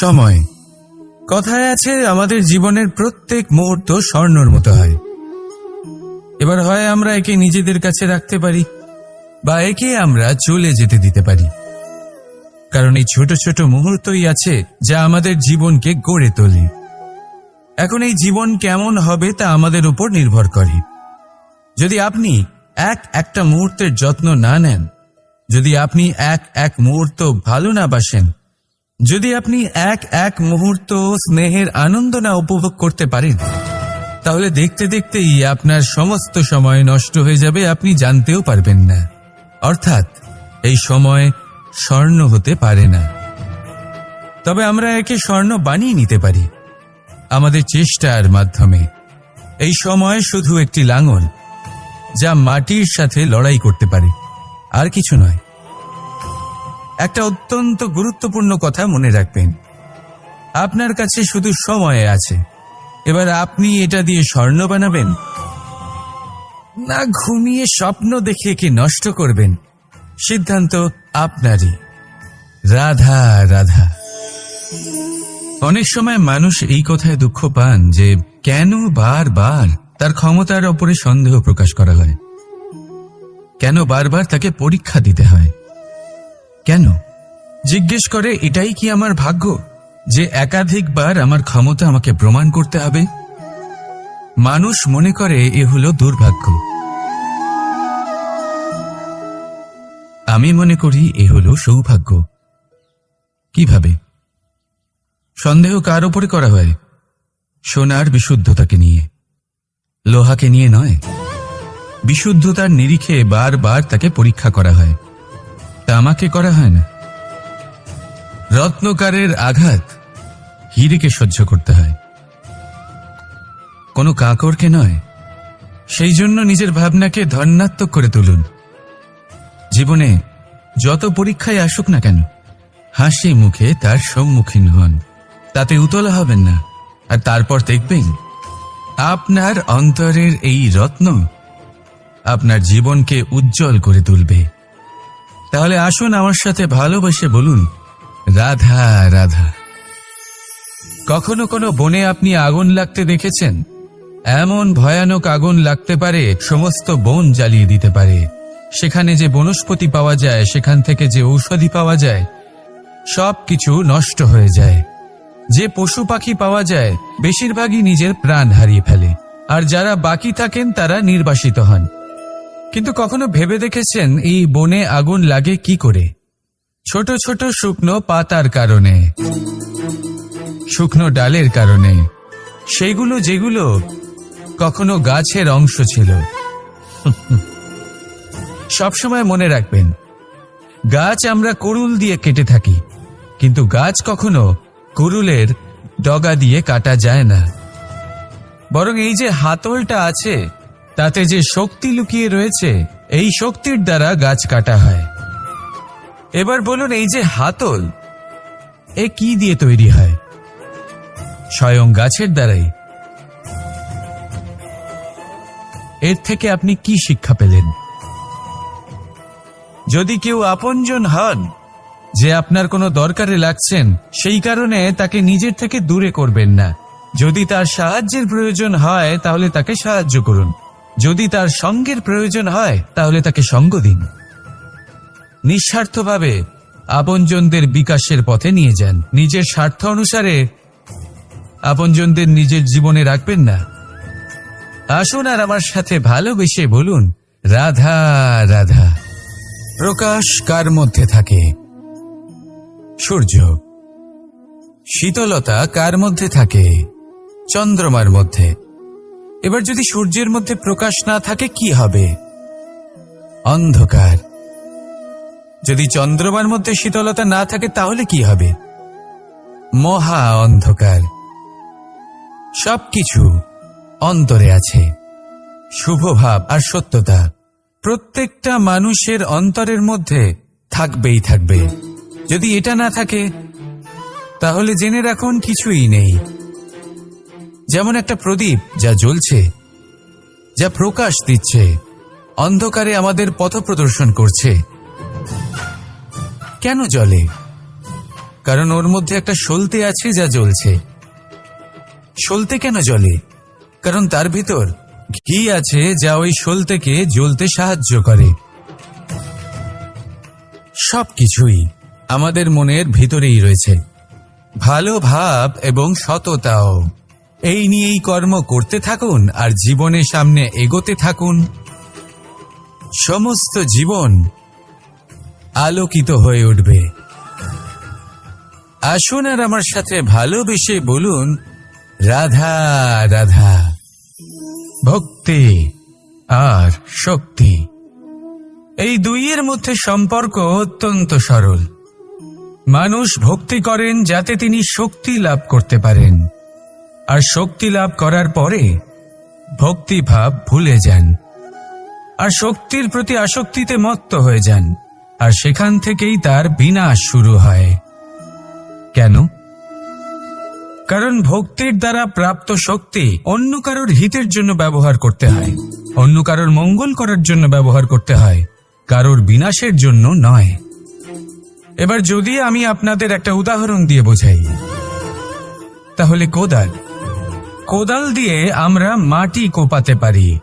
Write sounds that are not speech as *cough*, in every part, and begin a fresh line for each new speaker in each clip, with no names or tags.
সময়। কথায় আছে, আমাদের জীবনের প্রত্যেক মুহূর্ত স্বর্ণর মতো হয়। এবার হয় আমরা একে নিজেদের কাছে রাখতে পারি, বা একে আমরা চলে যেতে দিতে পারি। কারণ এই ছোট ছোট মুহূর্তই আছে যা আমাদের জীবনকে গড়ে তোলে। এখন এই জীবন কেমন হবে তা আমাদের উপর নির্ভর করে। যদি আপনি এক একটা মুহূর্তের যত্ন না নেন, যদি আপনি এক এক মুহূর্ত ভালো না বাসেন যদি আপনি এক এক মুহূর্ত স্নেহের আনন্দ না উপভোগ করতে পারেন, তাহলে দেখতে দেখতেই আপনার সমস্ত সময় নষ্ট হয়ে যাবে, আপনি জানতেও পারবেন না। অর্থাৎ, এই সময় স্বর্ণ হতে পারে না। তবে আমরা একে স্বর্ণ বানিয়ে নিতে পারি, আমাদের চেষ্টার মাধ্যমে। এই সময় শুধু একটি লাঙল, যা মাটির সাথে লড়াই করতে পারে, আর কিছু নয়। একটা অত্যন্ত গুরুত্বপূর্ণ কথা মনে রাখবেন। আপনার কাছে শুধু সময় আছে। এবার আপনি এটা দিয়ে স্বর্ণ বানাবেন। না ঘুমিয়ে স্বপ্ন দেখে কি নষ্ট করবেন? সিদ্ধান্ত আপনারই। রাধা রাধা। অনেক সময় মানুষ এই কথায় দুঃখ পান যে কেন বারবার তার ক্ষমতার ওপরে সন্দেহ প্রকাশ করা হয়। কেন বারবার তাকে পরীক্ষা দিতে হয়? কেন? জিজ্ঞেস করে, এটাই কি আমার ভাগ্য যে একাধিকবার আমার ক্ষমতা আমাকে প্রমাণ করতে হবে? মানুষ মনে করে, এ হলো দুর্ভাগ্য। আমি মনে করি, এ হলো সৌভাগ্য। কীভাবে? সন্দেহ কার ওপরে করা হয়? সোনার বিশুদ্ধতাকে নিয়ে। লোহাকে নিয়ে নয়। বিশুদ্ধতার নিরিখে বারবার তাকে পরীক্ষা করা হয়। তামাকে করা হয় না। রত্নকারের আঘাত হিরেকে সহ্য করতে হয়। কোনো কাকরকে নয়, সেই জন্য নিজের ভাবনাকে ধর্নাত্মক করে তুলুন। জীবনে যত পরীক্ষায় আসুক না কেন, হাসি মুখে তার সম্মুখীন হন। তাতে উতলা হবেন না, আর তারপর দেখবেন আপনার অন্তরের এই রত্ন আপনার জীবনকে উজ্জ্বল করে তুলবে। তাহলে আসুন আমার সাথে ভালোবেসে বলুন, রাধা রাধা। কখনো কোনো বনে আপনি আগুন লাগতে দেখেছেন? এমন ভয়ানক আগুন লাগতে পারে, সমস্ত বন জ্বালিয়ে দিতে পারে। সেখানে যে বনস্পতি পাওয়া যায়, সেখান থেকে যে ঔষধি পাওয়া যায় সব কিছু নষ্ট হয়ে যায়। যে পশু পাখি পাওয়া যায়, বেশিরভাগই নিজের প্রাণ হারিয়ে ফেলে। আর যারা বাকি থাকেন, তারা নির্বাসিত হন। কিন্তু কখনো ভেবে দেখেছেন এই বনে আগুন লাগে কি করে? ছোট ছোট শুকনো পাতার কারণে, শুকনো ডালের কারণে সেইগুলো যেগুলো কখনো গাছের অংশ ছিল। সবসময় মনে রাখবেন, গাছ আমরা কুরুল দিয়ে কেটে থাকি, কিন্তু গাছ কখনো কুরুলের ডগা দিয়ে কাটা যায় না। বরং এই যে হাতলটা আছে তাতে যে শক্তি লুকিয়ে রয়েছে, এই শক্তির দ্বারা গাছ কাটা হয়। এবার বলুন, এই যে হাতল, এ কি দিয়ে তৈরি হয়? স্বয়ং গাছের দ্বারাই। এর থেকে আপনি কি শিক্ষা পেলেন? যদি কেউ আপনজন হন, যে আপনার কোনো দরকারে লাগছেন, সেই কারণে তাকে নিজের থেকে দূরে করবেন না। যদি তার সাহায্যের প্রয়োজন হয়, তাহলে তাকে সাহায্য করুন। যদি তার সঙ্গের প্রয়োজন হয়, তাহলে তাকে সঙ্গ দিন। নিঃস্বার্থভাবে আপনজনদের বিকাশের পথে নিয়ে যান। নিজের স্বার্থ অনুসারে আপনজনদের নিজের জীবনে রাখবেন না। আসুন আর আমার সাথে ভালোবেসে বলুন, রাধা রাধা। প্রকাশ কার মধ্যে থাকে? সূর্য। শীতলতা কার মধ্যে থাকে? চন্দ্রমার মধ্যে। এবার যদি সূর্যের মধ্যে প্রকাশ না থাকে, কি হবে? অন্ধকার। যদি চন্দ্রমার মধ্যে শীতলতা না থাকে, তাহলে কি হবে? মহা অন্ধকার। সবকিছু অন্তরে আছে। শুভ ভাব আর সত্যতা প্রত্যেকটা মানুষের অন্তরের মধ্যে থাকবেই থাকবে। যদি এটা না থাকে, তাহলে জেনে রাখুন, কিছুই নেই। যেমন একটা প্রদীপ যা জ্বলছে, যা প্রকাশ দিচ্ছে, অন্ধকারে আমাদের পথ প্রদর্শন করছে। কেন জ্বলে? কারণ ওর মধ্যে একটা সলতে আছে যা জ্বলছে। সলতে কেন জ্বলে? কারণ তার ভিতর ঘি আছে যা ওই সলতেকে জ্বলতে সাহায্য করে। সব কিছুই আমাদের মনের ভিতরেই রয়েছে। ভালো ভাব এবং সততাও। এই নিয়েই কর্ম করতে থাকুন আর জীবনের সামনে এগোতে থাকুন। সমস্ত জীবন আলোকিত হয়ে উঠবে। আসুন আর আমার সাথে ভালোবেসে বলুন, রাধা রাধা। ভক্তি আর শক্তি। এই দুইয়ের মধ্যে সম্পর্ক অত্যন্ত সরল। মানুষ ভক্তি করেন যাতে তিনি শক্তি লাভ করতে পারেন। আর শক্তি লাভ করার পরে ভক্তিভাব ভুলে যান। আর শক্তির প্রতি আসক্তিতে মত্ত হয়ে যান, আর সেখান থেকেই তার বিনাশ শুরু হয়। কেন? কারণ ভক্তির দ্বারা প্রাপ্ত শক্তি অন্য কারোর হিতের জন্য ব্যবহার করতে হয়, অন্য কারোর মঙ্গল করার জন্য ব্যবহার করতে হয়, কারোর বিনাশের জন্য নয়। এবার যদি আমি আপনাদের একটা উদাহরণ দিয়ে বোঝাই, তাহলে কোদাল কোদাল দিয়ে আমরা মাটি কোপাতে পারি,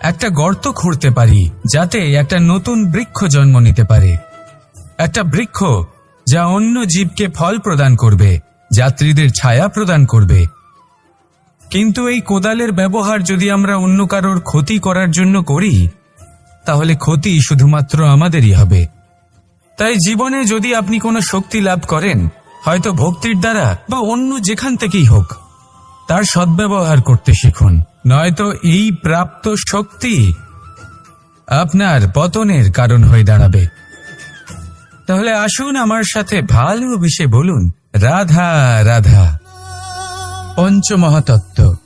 একটা গর্ত খুঁড়তে পারি, যাতে একটা নতুন বৃক্ষ জন্ম নিতে পারে। একটা বৃক্ষ যা অন্য জীবকে ফল প্রদান করবে, যাত্রীদের ছায়া প্রদান করবে। কিন্তু এই কোদালের ব্যবহার যদি আমরা অন্য কারোর ক্ষতি করার জন্য করি, তাহলে ক্ষতি শুধুমাত্র আমাদেরই হবে। তাই জীবনে যদি আপনি কোনো শক্তি লাভ করেন, হয়তো ভক্তির দ্বারা বা অন্য যেখান থেকেই হোক তার সদ্ব্যবহার করতে শিখুন। নয়তো এই প্রাপ্ত শক্তি আপনার পতনের কারণ হয়ে দাঁড়াবে। তাহলে আসুন আমার সাথে ভালো ভালোবেসে বলুন, রাধা রাধা, পঞ্চমহাতত্ত্ব,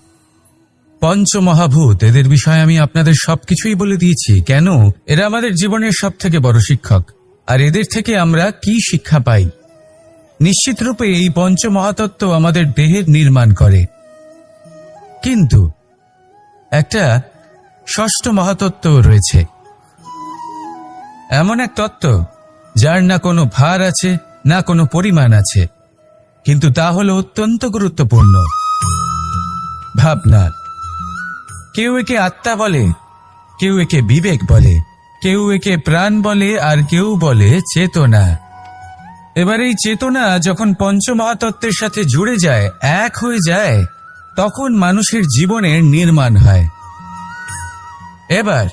পঞ্চমহাভূত, এদের বিষয়ে আমি আপনাদের সবকিছুই বলে দিয়েছি। কেন? এরা আমাদের জীবনের সব থেকে বড় শিক্ষক। আর এদের থেকে আমরা কি শিক্ষা পাই? নিশ্চিত রূপে এই পঞ্চমহাতত্ত্ব আমাদের দেহের নির্মাণ করে। কিন্তু একটা ষষ্ঠ মহাতত্ত্ব রয়েছে। এমন এক তত্ত্ব যার না কোনো ভার আছে, না কোনো পরিমাণ আছে, কিন্তু তা হলো অত্যন্ত গুরুত্বপূর্ণ। ভাবনা। কেউ একে আত্মা বলে, কেউ একে বিবেক বলে, কেউ একে প্রাণ বলে, আর কেউ বলে চেতনা। এবার এই চেতনা যখন পঞ্চমহাতত্ত্বের সাথে জুড়ে যায়, এক হয়ে যায় তখন মানুষের জীবনের নির্মাণ হয়। এবার,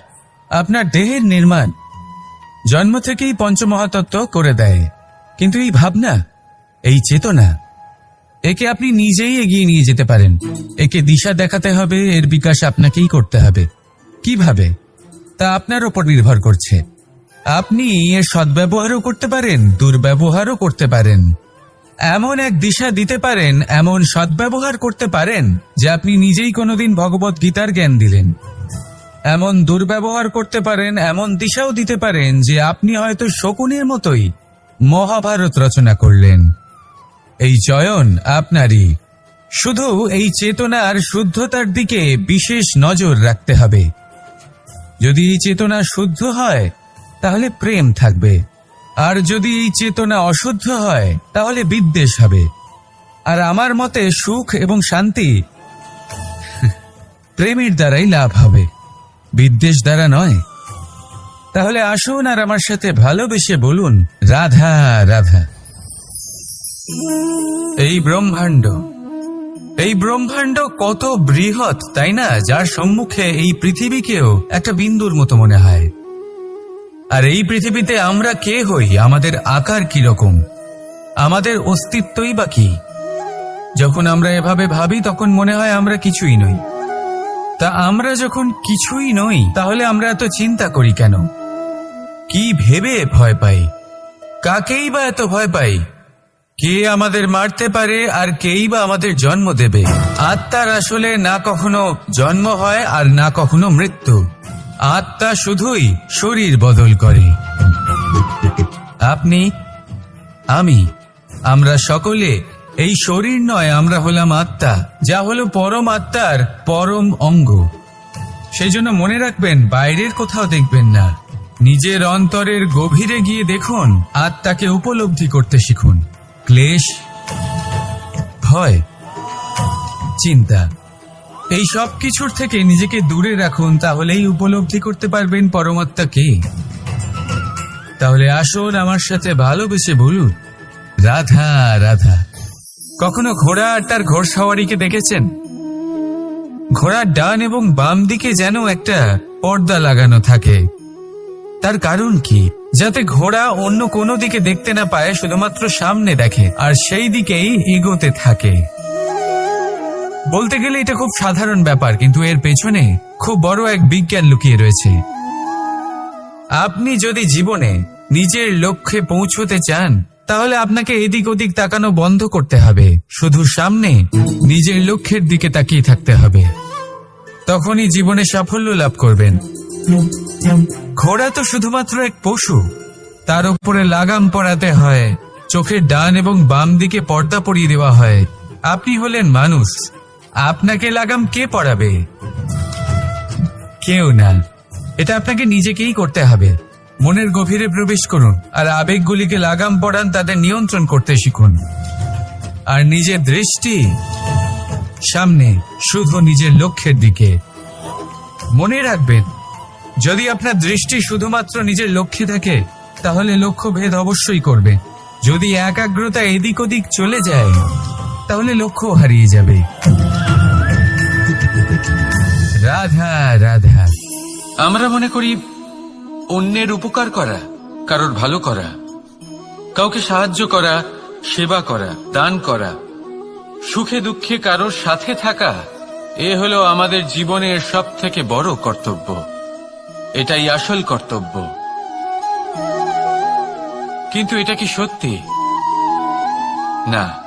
আপনার দেহের নির্মাণ। জন্ম থেকেই পঞ্চমহাতত্ত্ব করে দেয়। কিন্তু এই ভাবনা, এই চেতনা, একে আপনি নিজেই এগিয়ে নিয়ে যেতে পারেন। একে দিশা দেখাতে হবে, এর বিকাশ আপনাকেই করতে হবে। কীভাবে? তা আপনার ওপর নির্ভর করছে। আপনি এর সদ্ব্যবহারও করতে পারেন, দুর্ব্যবহারও করতে পারেন। এমন এক দিশা দিতে পারেন, এমন সদ্ব্যবহার করতে পারেন, যে আপনি নিজেই কোনোদিন ভগবত গীতার জ্ঞান দিলেন। এমন দুর্ব্যবহার করতে পারেন, এমন দিশাও দিতে পারেন, যে আপনি হয়তো শকুনের মতোই মহাভারত রচনা করলেন। এই চয়ন আপনারই। শুধু এই চেতনার শুদ্ধতার দিকে বিশেষ নজর রাখতে হবে। যদি এই চেতনা শুদ্ধ হয়, তাহলে প্রেম থাকবে। আর যদি এই চেতনা অশুদ্ধ হয়, তাহলে বিদ্বেষ হবে। আর আমার মতে সুখ এবং শান্তি *laughs* প্রেমের দ্বারাই লাভ হবে। বিদ্বেষ দ্বারা নয়। তাহলে আসুন আর আমার সাথে ভালোবেসে বলুন, রাধা রাধা। এই ব্রহ্মাণ্ড এই ব্রহ্মাণ্ড কত বৃহৎ, তাই না? যার সম্মুখে এই পৃথিবীকেও একটা বিন্দুর মতো মনে হয়। আর এই পৃথিবীতে আমরা কে হই? আমাদের আকার কি রকম? আমাদের অস্তিত্বই বা কি? যখন আমরা এভাবে ভাবি, তখন মনে হয় আমরা কিছুই নই। তা আমরা যখন কিছুই নই, তাহলে আমরা এত চিন্তা করি কেন? কি ভেবে ভয় পাই? কাকেই বা এত ভয় পাই? কে আমাদের মারতে পারে আর কেই বা আমাদের জন্ম দেবে? আত্মার আসলে না কখনো জন্ম হয় আর না কখনো মৃত্যু। আত্মা শুধুই শরীর বদল করে। আপনি, আমি, আমরা সকলে এই শরীর নয়, আমরা হলাম আত্মা, যা হলো পরম আত্মার পরম অঙ্গ। সেই জন্য মনে রাখবেন, বাইরের কোথাও দেখবেন না। নিজের অন্তরের গভীরে গিয়ে দেখুন, আত্মাকে উপলব্ধি করতে শিখুন। ক্লেশ, ভয়, চিন্তা এই সব কিছুর থেকে নিজেকে দূরে রাখুন, তাহলেই উপলব্ধি করতে পারবেন পরমাত্মা কে। তাহলে আসুন আমার সাথে ভালোবেসে বলুন, রাধা রাধা। কখনো ঘোড়া আর তার ঘোড়সওয়ারিকে দেখেছেন? ঘোড়ার ডান এবং বাম দিকে যেন একটা পর্দা লাগানো থাকে। তার কারণ কি? যাতে ঘোড়া অন্য কোনো দিকে দেখতে না পায়, শুধুমাত্র সামনে দেখে, আর সেই দিকেই এগোতে থাকে। বলতে গেলে এটা খুব সাধারণ ব্যাপার, কিন্তু এর পেছনে খুব বড় এক বিজ্ঞান লুকিয়ে রয়েছে। আপনি যদি জীবনে নিজের লক্ষ্যে পৌঁছতে চান, তাহলে আপনাকে এদিক ওদিক তাকানো বন্ধ করতে হবে। শুধু সামনে নিজের লক্ষ্যের দিকে তাকিয়ে থাকতে হবে। তখনই জীবনে সাফল্য লাভ করবেন। ঘোড়া তো শুধুমাত্র এক পশু। তার উপরে লাগাম পরাতে হয়, চোখের ডান এবং বাম দিকে পর্দা পরিয়ে দেওয়া হয়। আপনি হলেন মানুষ। আপনাকে লাগাম কে পড়াবে? কেউ না। এটা আপনাকে নিজেকেই করতে হবে। মনের গভীরে প্রবেশ করুন আর আবেগগুলিকে লাগাম পড়ান, তাদের নিয়ন্ত্রণ করতে শিখুন। আর নিজের দৃষ্টি সামনে, শুধু নিজের লক্ষ্যের দিকে। মনে রাখবেন, যদি আপনার দৃষ্টি শুধুমাত্র নিজের লক্ষ্যে থাকে, তাহলে লক্ষ্য ভেদ অবশ্যই করবে। যদি একাগ্রতা এদিক ওদিক চলে যায় তাহলে লক্ষ্য হারিয়ে যাবে। রাধা রাধা।
আমরা মনে করি অন্যের উপকার করা, কারোর ভালো করা, কাউকে সাহায্য করা, সেবা করা, দান করা, সুখে দুঃখে কারোর সাথে থাকা, এ হলো আমাদের জীবনের সব থেকে বড় কর্তব্য। এটাই আসল কর্তব্য। কিন্তু এটা কি সত্যি? না।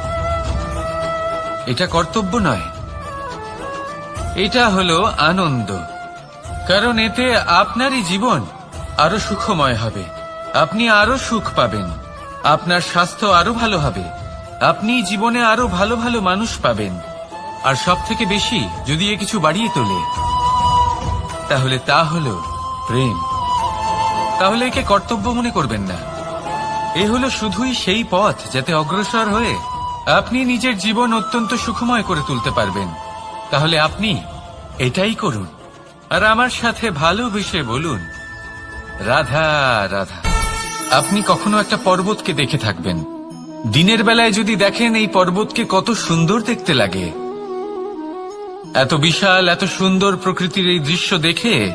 এটা কর্তব্য নয়। এটা হলো আনন্দ। কারণ এতে আপনারই জীবন আরও সুখময় হবে। আপনি আরও সুখ পাবেন। আপনার স্বাস্থ্য আরও ভালো হবে। আপনি জীবনে আরও ভালো ভালো মানুষ পাবেন। আর সব থেকে বেশি যদি এ কিছু বাড়িয়ে তোলে, তাহলে তা হলো প্রেম। তাহলে একে কর্তব্য মনে করবেন না। এ হলো শুধুই সেই পথ যাতে অগ্রসর হয়ে আপনি নিজের জীবন অত্যন্ত সুখময় করে তুলতে পারবেন। তাহলে আপনি এটাই করুন। আর আমার সাথে ভালো ভালোবেসে বলুন, রাধা রাধা, আপনি কখনো একটা পর্বতকে দেখে থাকবেন। দিনের বেলায় যদি দেখেন এই পর্বতকে কত সুন্দর দেখতে লাগে। এত বিশাল, এত সুন্দর প্রকৃতির এই দৃশ্য দেখে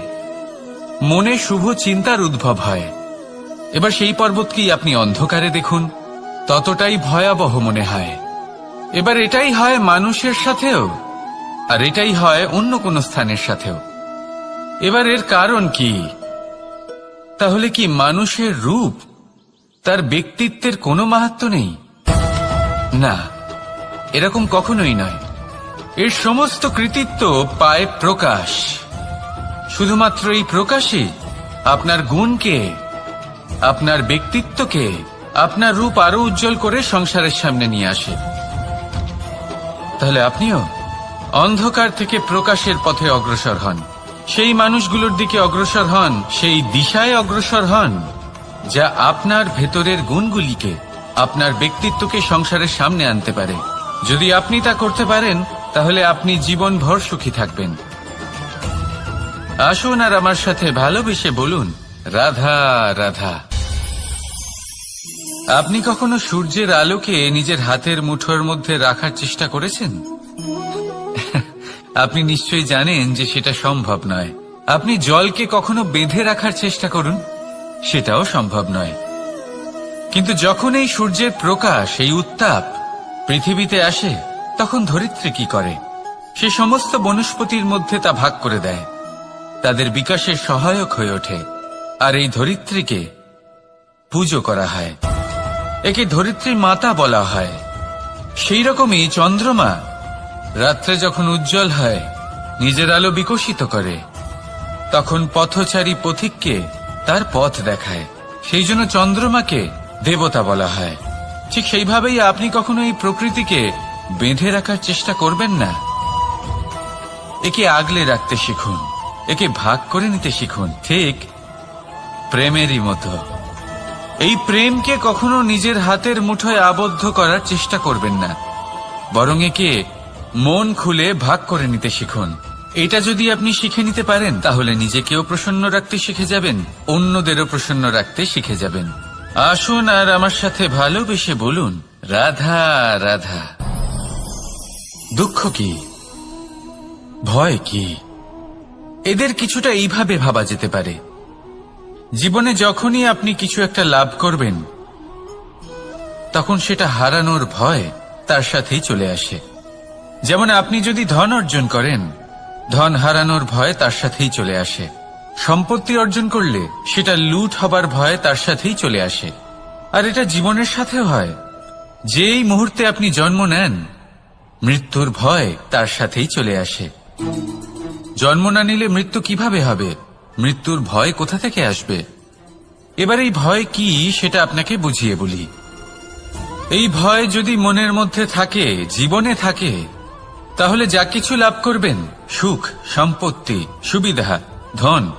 মনে শুভ চিন্তার উদ্ভব হয়। এবার সেই পর্বতকেই আপনি অন্ধকারে দেখুন। ততটাই ভয়াবহ মনে হয়। এবার এটাই হয় মানুষের সাথেও, আর এটাই হয় অন্য কোনো স্থানের সাথেও। এবার এর কারণ কি? তাহলে কি মানুষের রূপ তার ব্যক্তিত্বের কোনো মাহাত্ম নেই? না, এরকম কখনোই নয়। এর সমস্ত কৃতিত্ব পায় প্রকাশ। শুধুমাত্র এই প্রকাশে আপনার গুণকে, আপনার ব্যক্তিত্বকে আপনার রূপ আরও উজ্জ্বল করে সংসারের সামনে নিয়ে আসে। তাহলে আপনিও অন্ধকার থেকে প্রকাশের পথে অগ্রসর হন। সেই মানুষগুলোর দিকে অগ্রসর হন, সেই দিশায় অগ্রসর হন, যা আপনার ভেতরের গুণগুলিকে, আপনার ব্যক্তিত্বকে সংসারের সামনে আনতে পারে। যদি আপনি তা করতে পারেন, তাহলে আপনি জীবনভর সুখী থাকবেন। আসুন আর আমার সাথে ভালোবেসে বলুন, রাধা রাধা। আপনি কখনো সূর্যের আলোকে নিজের হাতের মুঠোর মধ্যে রাখার চেষ্টা করেছেন? *laughs* আপনি নিশ্চয়ই জানেন যে সেটা সম্ভব নয়। আপনি জলকে কখনো বেঁধে রাখার চেষ্টা করুন? সেটাও সম্ভব নয়। কিন্তু যখন এই সূর্যের প্রকাশ, এই উত্তাপ পৃথিবীতে আসে, তখন ধরিত্রী কি করে? সে সমস্ত বনস্পতির মধ্যে তা ভাগ করে দেয়। তাদের বিকাশের সহায়ক হয়ে ওঠে। আর এই ধরিত্রীকে পুজো করা হয়। একে ধরিত্রী মাতা বলা হয়। সেই রকমই চন্দ্রমা রাত্রে যখন উজ্জ্বল হয়, নিজের আলো বিকশিত করে, তখন পথচারী পথিককে তার পথ দেখায়। সেই জন্য চন্দ্রমাকে দেবতা বলা হয়। ঠিক সেইভাবেই আপনি কখনো এই প্রকৃতিকে বেঁধে রাখার চেষ্টা করবেন না? একে আগলে রাখতে শিখুন, একে ভাগ করে নিতে শিখুন, ঠিক প্রেমেরই মতো। এই প্রেমকে কখনো নিজের হাতের মুঠোয় আবদ্ধ করার চেষ্টা করবেন না। বরং একে মন খুলে ভাগ করে নিতে শিখুন। এটা যদি আপনি শিখে নিতে পারেন, তাহলে নিজেকেও প্রসন্ন রাখতে শিখে যাবেন, অন্যদেরও প্রসন্ন রাখতে শিখে যাবেন। আসুন আর আমার সাথে ভালোবেসে বলুন, রাধা রাধা। দুঃখ কি? ভয় কি? এদের কিছুটা এইভাবে ভাবা যেতে পারে। জীবনে যখনই আপনি কিছু একটা লাভ করবেন, তখন সেটা হারানোর ভয় তার সাথেই চলে আসে। যেমন আপনি যদি ধন অর্জন করেন, ধন হারানোর ভয় তার সাথেই চলে আসে। সম্পত্তি অর্জন করলে সেটা লুট হবার ভয় তার সাথেই চলে আসে। আর এটা জীবনের সাথেও হয়। যেই মুহূর্তে আপনি জন্ম নেন, মৃত্যুর ভয় তার সাথেই চলে আসে। জন্ম না নিলে মৃত্যু কীভাবে হবে? মৃত্যুর ভয় কোথা থেকে আসবে? এবার এই ভয় কি সেটা আপনাকে বুঝিয়ে বলি। এই ভয় যদি মনের মধ্যে থাকে, জীবনে থাকে, তাহলে যা কিছু লাভ করবেন, সুখ, সম্পত্তি, সুবিধা, ধন,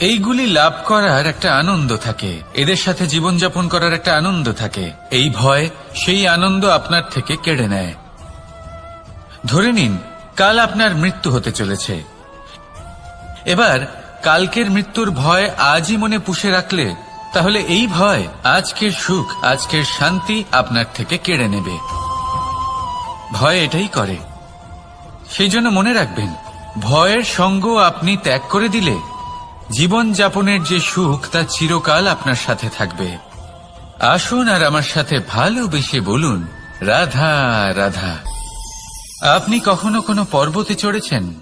এইগুলি লাভ করার একটা আনন্দ থাকে, এদের সাথে জীবনযাপন করার একটা আনন্দ থাকে। এই ভয় সেই আনন্দ আপনার থেকে কেড়ে নেয়। ধরে নিন, কাল আপনার মৃত্যু হতে চলেছে। এবার, কালকের মৃত্যুর ভয় আজই মনে পুষে রাখলে, তাহলে এই ভয় আজকের সুখ, আজকের শান্তি আপনার থেকে কেড়ে নেবে। ভয় এটাই করে। সেই জন্য মনে রাখবেন, ভয়ের সঙ্গ আপনি ত্যাগ করে দিলে জীবন যাপনের যে সুখ, তা চিরকাল আপনার সাথে থাকবে। আসুন আর আমার সাথে ভালোবেসে বলুন, রাধা রাধা। আপনি কখনো কোনো পর্বতে চড়েছেন?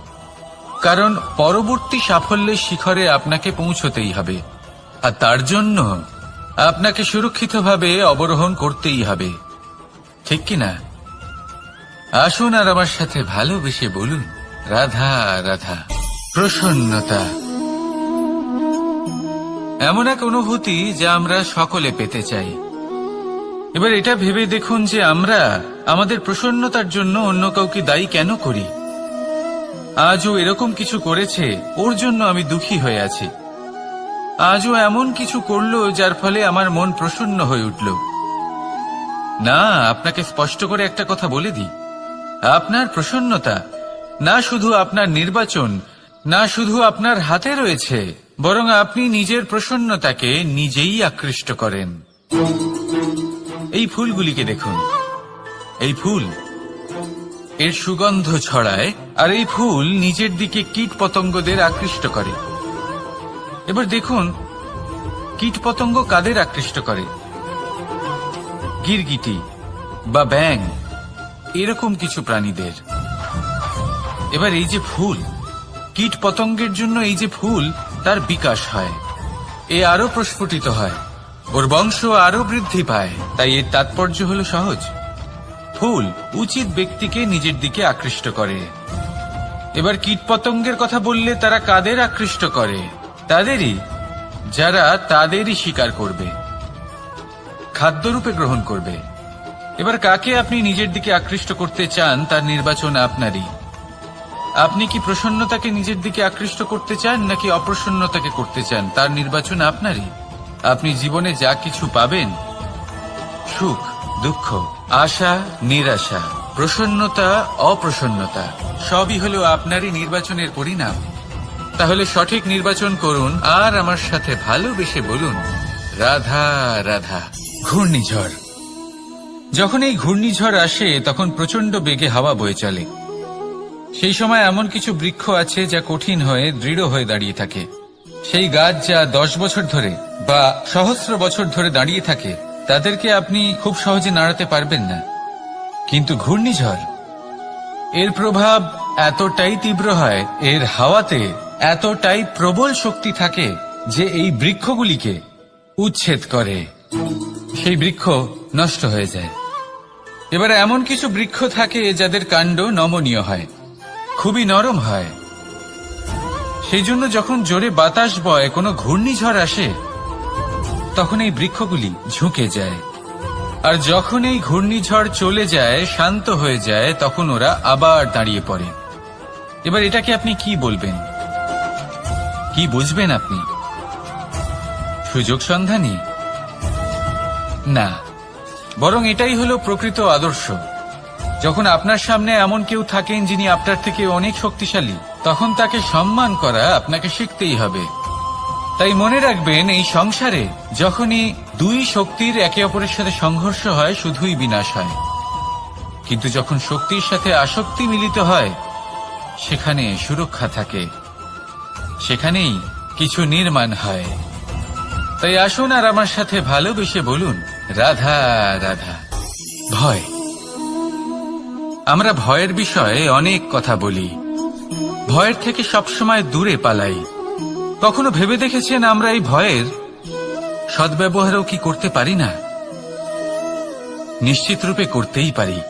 কারণ পরবর্তী সাফল্যের শিখরে আপনাকে পৌঁছতেই হবে। আর তার জন্য আপনাকে সুরক্ষিতভাবে অবরোহণ করতেই হবে। ঠিক কি না আসুন আর আমার সাথে ভালোবেসে বলুন, রাধা রাধা, প্রসন্নতা। এমন এক অনুভূতি যা আমরা সকলে পেতে চাই। এবার এটা ভেবে দেখুন যে আমরা আমাদের প্রসন্নতার জন্য অন্য কাউকে দায়ী কেন করি? আজও এরকম কিছু করেছে, ওর জন্য আমি দুঃখী হয়ে আছি। আজও এমন কিছু করল যার ফলে আমার মন প্রসন্ন হয়ে উঠল। না, আপনাকে স্পষ্ট করে একটা কথা বলে দিই। আপনার প্রসন্নতা, না শুধু আপনার নির্বাচন, না শুধু আপনার হাতে রয়েছে, বরং আপনি নিজের প্রসন্নতাকে নিজেই আকৃষ্ট করেন। এই ফুলগুলিকে দেখুন। এই ফুল এর সুগন্ধ ছড়ায়, আর এই ফুল নিজের দিকে কীট পতঙ্গদের আকৃষ্ট করে। এবার দেখুন কীট পতঙ্গ কাদের আকৃষ্ট করে? গিরগিটি বা ব্যাং এরকম কিছু প্রাণীদের। এবার এই যে ফুল কীট পতঙ্গের জন্য এই যে ফুল, তার বিকাশ হয়। এ আরও প্রস্ফুটিত হয়। ওর বংশ আরও বৃদ্ধি পায়। তাই এর তাৎপর্য হলো সহজ। ফুল উচিত ব্যক্তিকে নিজের দিকে আকৃষ্ট করে। এবার কীটপতঙ্গের কথা বললে তারা কাদের আকৃষ্ট করে? তাদেরই, যারা তাদেরই স্বীকার করবে। খাদ্যরূপে গ্রহণ করবে। এবার কাকে আপনি নিজের দিকে আকৃষ্ট করতে চান, তার নির্বাচন আপনারই। আপনি কি প্রসন্নতাকে নিজের দিকে আকৃষ্ট করতে চান, নাকি অপ্রসন্নতাকে করতে চান, তার নির্বাচন আপনারই? আপনি জীবনে যা কিছু পাবেন, সুখ দুঃখ, আশা, নিরাশা, প্রসন্নতা, অপ্রসন্নতা, সবই হলো আপনারই নির্বাচনের পরিণাম। তাহলে সঠিক নির্বাচন করুন আর আমার সাথে ভালোবেসে বলুন, রাধা রাধা, ঘূর্ণিঝড়। যখন এই ঘূর্ণিঝড় আসে, তখন প্রচণ্ড বেগে হাওয়া বয়ে চলে। সেই সময় এমন কিছু বৃক্ষ আছে যা কঠিন হয়ে, দৃঢ় হয়ে দাঁড়িয়ে থাকে। সেই গাছ যা দশ বছর ধরে বা সহস্র বছর ধরে দাঁড়িয়ে থাকে তাদেরকে আপনি খুব সহজে নাড়াতে পারবেন না। কিন্তু ঘূর্ণিঝড়, এর প্রভাব এতটাই তীব্র হয়, এর হাওয়াতে এতটাই প্রবল শক্তি থাকে যে এই বৃক্ষগুলিকে উচ্ছেদ করে। সেই বৃক্ষ নষ্ট হয়ে যায়। এবার এমন কিছু বৃক্ষ থাকে যাদের কাণ্ড নমনীয় হয়, খুবই নরম হয়। সেই জন্য যখন জোরে বাতাস বয়, কোনো ঘূর্ণিঝড় আসে তখন এই বৃক্ষগুলি ঝুঁকে যায়। আর যখন এই ঘূর্ণিঝড় চলে যায়, শান্ত হয়ে যায়, তখন ওরা আবার দাঁড়িয়ে পড়ে। এবার এটাকে আপনি কি বলবেন? কি বুঝবেন আপনি? সুযোগ সন্ধানী? না। বরং এটাই হলো প্রকৃত আদর্শ। যখন আপনার সামনে এমন কেউ থাকেন যিনি আপনার থেকে অনেক শক্তিশালী, তখন তাকে সম্মান করা আপনাকে শিখতেই হবে। তাই মনে রাখবেন, এই সংসারে যখনই দুই শক্তির একে অপরের সাথে সংঘর্ষ হয়, শুধুই বিনাশ হয়। কিন্তু যখন শক্তির সাথে আসক্তি মিলিত হয়, সেখানে সুরক্ষা থাকে। সেখানেই কিছু নির্মাণ হয়। তাই আসুন আর আমার সাথে ভালোবেসে বলুন, রাধা রাধা। ভয়। আমরা ভয়ের বিষয়ে অনেক কথা বলি। ভয়ের থেকে সবসময় দূরে পালাই। কখনো ভেবে দেখেছেন আমরা এই ভয়ের সদ্ব্যবহারও কি করতে পারি না? নিশ্চিত রূপে করতেই পারি।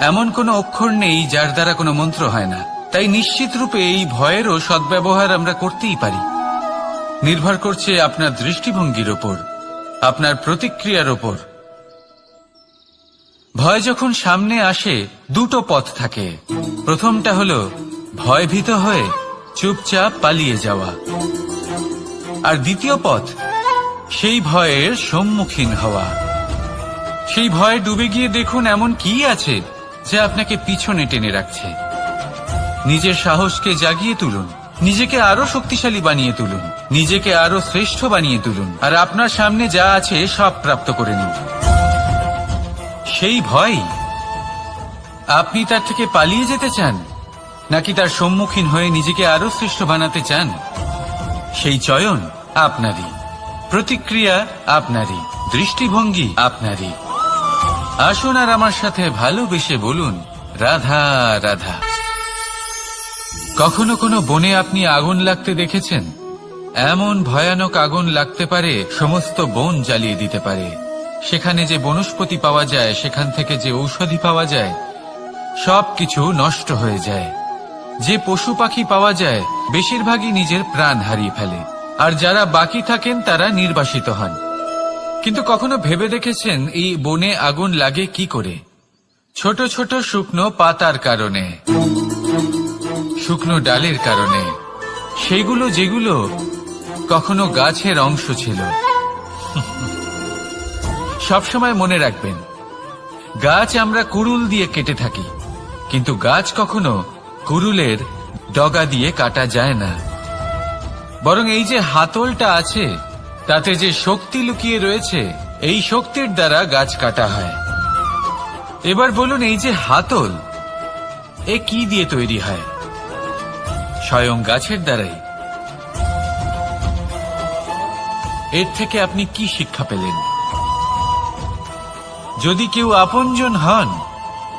এমন কোনো অক্ষর নেই যার দ্বারা কোনো মন্ত্র হয় না। তাই নিশ্চিত রূপে এই ভয়েরও সদ্ব্যবহার আমরা করতেই পারি। নির্ভর করছে আপনার দৃষ্টিভঙ্গির ওপর, আপনার প্রতিক্রিয়ার ওপর। ভয় যখন সামনে আসে, দুটো পথ থাকে। প্রথমটা হলো ভয়ভীত হয়ে চুপচাপ পালিয়ে যাওয়া। আর দ্বিতীয় পথ, সেই ভয়ের সম্মুখীন হওয়া। সেই ভয়ে ডুবে গিয়ে দেখুন এমন কি আছে যা আপনাকে পিছনে টেনে রাখছে। নিজের সাহসকে জাগিয়ে তুলুন, নিজেকে আরও শক্তিশালী বানিয়ে তুলুন, নিজেকে আরও শ্রেষ্ঠ বানিয়ে তুলুন, আর আপনার সামনে যা আছে সব প্রাপ্ত করে নিন। সেই ভয়, আপনি তার থেকে পালিয়ে যেতে চান? নাকি তার সম্মুখীন হয়ে নিজেকে আরও শ্রেষ্ঠ বানাতে চান? সেই চয়ন আপনারই। প্রতিক্রিয়া আপনারই। দৃষ্টিভঙ্গি আপনারই। আসুন আর আমার সাথে ভালোবেসে বলুন, রাধা রাধা। কখনো কোনো বনে আপনি আগুন লাগতে দেখেছেন? এমন ভয়ানক আগুন লাগতে পারে, সমস্ত বন জ্বালিয়ে দিতে পারে। সেখানে যে বনস্পতি পাওয়া যায়, সেখান থেকে যে ঔষধি পাওয়া যায় সব কিছু নষ্ট হয়ে যায়। যে পশু পাখি পাওয়া যায়, বেশিরভাগই নিজের প্রাণ হারিয়ে ফেলে। আর যারা বাকি থাকেন, তারা নির্বাসিত হন। কিন্তু কখনো ভেবে দেখেছেন, এই বনে আগুন লাগে কি করে? ছোট ছোট শুকনো পাতার কারণে, শুকনো ডালের কারণে, সেগুলো যেগুলো কখনো গাছের অংশ ছিল। সবসময় মনে রাখবেন, গাছ আমরা কুড়ুল দিয়ে কেটে থাকি, কিন্তু গাছ কখনো কুড়ুলের ডগা দিয়ে কাটা যায় না। বরং এই যে হাতলটা আছে, তাতে যে শক্তি লুকিয়ে রয়েছে, এই শক্তির দ্বারা গাছ কাটা হয়। এবার বলুন, এই যে হাতল, এ কি দিয়ে তৈরি হয়? স্বয়ং গাছের দ্বারাই। এর থেকে আপনি কি শিক্ষা পেলেন? যদি কেউ আপনজন হন